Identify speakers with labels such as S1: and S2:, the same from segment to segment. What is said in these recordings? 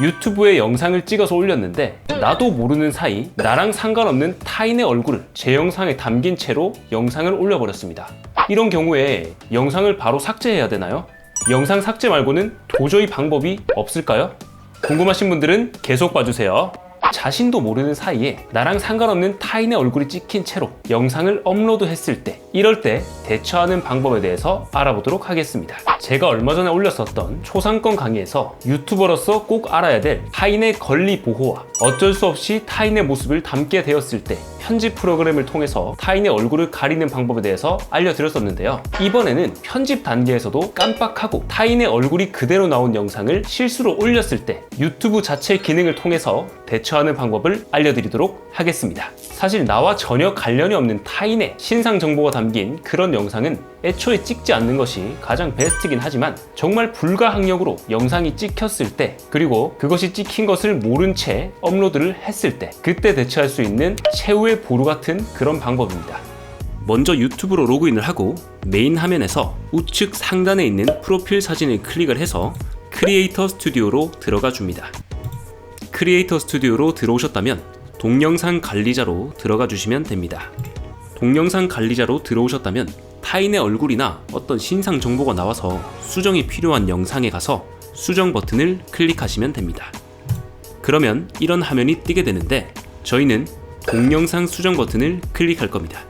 S1: 유튜브에 영상을 찍어서 올렸는데 나도 모르는 사이 나랑 상관없는 타인의 얼굴을 제 영상에 담긴 채로 영상을 올려버렸습니다. 이런 경우에 영상을 바로 삭제해야 되나요? 영상 삭제 말고는 도저히 방법이 없을까요? 궁금하신 분들은 계속 봐주세요. 자신도 모르는 사이에 나랑 상관없는 타인의 얼굴이 찍힌 채로 영상을 업로드했을 때 이럴 때 대처하는 방법에 대해서 알아보도록 하겠습니다. 제가 얼마 전에 올렸었던 초상권 강의에서 유튜버로서 꼭 알아야 될 타인의 권리 보호와 어쩔 수 없이 타인의 모습을 담게 되었을 때 편집 프로그램을 통해서 타인의 얼굴을 가리는 방법에 대해서 알려드렸었는데요. 이번에는 편집 단계에서도 깜빡하고 타인의 얼굴이 그대로 나온 영상을 실수로 올렸을 때 유튜브 자체 기능을 통해서 대처하는 방법을 알려드리도록 하겠습니다. 사실 나와 전혀 관련이 없는 타인의 신상 정보가 담긴 그런 영상은 애초에 찍지 않는 것이 가장 베스트긴 하지만 정말 불가항력으로 영상이 찍혔을 때 그리고 그것이 찍힌 것을 모른 채 업로드를 했을 때 그때 대처할 수 있는 최후의 보루 같은 그런 방법입니다. 먼저 유튜브로 로그인을 하고 메인 화면에서 우측 상단에 있는 프로필 사진을 클릭을 해서 크리에이터 스튜디오로 들어가 줍니다. 크리에이터 스튜디오로 들어오셨다면 동영상 관리자로 들어가 주시면 됩니다. 동영상 관리자로 들어오셨다면 타인의 얼굴이나 어떤 신상 정보가 나와서 수정이 필요한 영상에 가서 수정 버튼을 클릭하시면 됩니다. 그러면 이런 화면이 뜨게 되는데 저희는 동영상 수정 버튼을 클릭할 겁니다.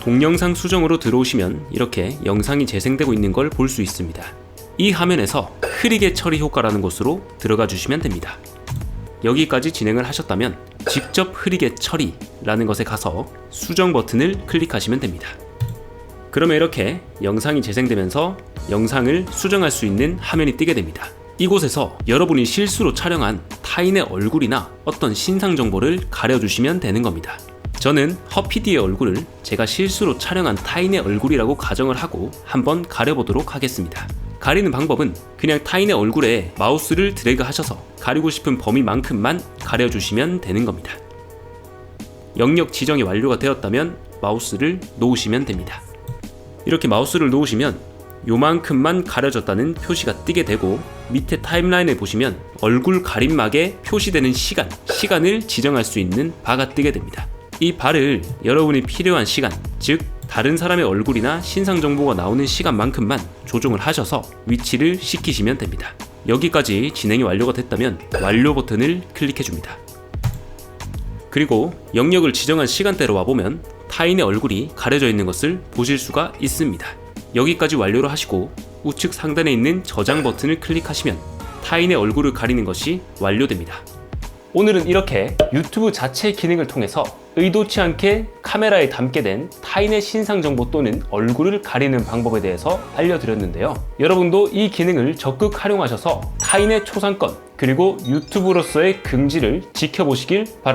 S1: 동영상 수정으로 들어오시면 이렇게 영상이 재생되고 있는 걸 볼 수 있습니다. 이 화면에서 흐리게 처리 효과라는 곳으로 들어가 주시면 됩니다. 여기까지 진행을 하셨다면 직접 흐리게 처리라는 것에 가서 수정 버튼을 클릭하시면 됩니다. 그러면 이렇게 영상이 재생되면서 영상을 수정할 수 있는 화면이 뜨게 됩니다. 이곳에서 여러분이 실수로 촬영한 타인의 얼굴이나 어떤 신상 정보를 가려주시면 되는 겁니다. 저는 허피디의 얼굴을 제가 실수로 촬영한 타인의 얼굴이라고 가정을 하고 한번 가려보도록 하겠습니다. 가리는 방법은 그냥 타인의 얼굴에 마우스를 드래그 하셔서 가리고 싶은 범위만큼만 가려주시면 되는 겁니다. 영역 지정이 완료가 되었다면 마우스를 놓으시면 됩니다. 이렇게 마우스를 놓으시면 요만큼만 가려졌다는 표시가 뜨게 되고 밑에 타임라인에 보시면 얼굴 가림막에 표시되는 시간, 시간을 지정할 수 있는 바가 뜨게 됩니다. 이 바를 여러분이 필요한 시간, 즉 다른 사람의 얼굴이나 신상 정보가 나오는 시간만큼만 조정을 하셔서 위치를 시키시면 됩니다. 여기까지 진행이 완료가 됐다면 완료 버튼을 클릭해 줍니다. 그리고 영역을 지정한 시간대로 와보면 타인의 얼굴이 가려져 있는 것을 보실 수가 있습니다. 여기까지 완료를 하시고 우측 상단에 있는 저장 버튼을 클릭하시면 타인의 얼굴을 가리는 것이 완료됩니다. 오늘은 이렇게 유튜브 자체 기능을 통해서 의도치 않게 카메라에 담게 된 타인의 신상 정보 또는 얼굴을 가리는 방법에 대해서 알려드렸는데요. 여러분도 이 기능을 적극 활용하셔서 타인의 초상권 그리고 유튜브로서의 긍지를 지켜보시길 바랍니다.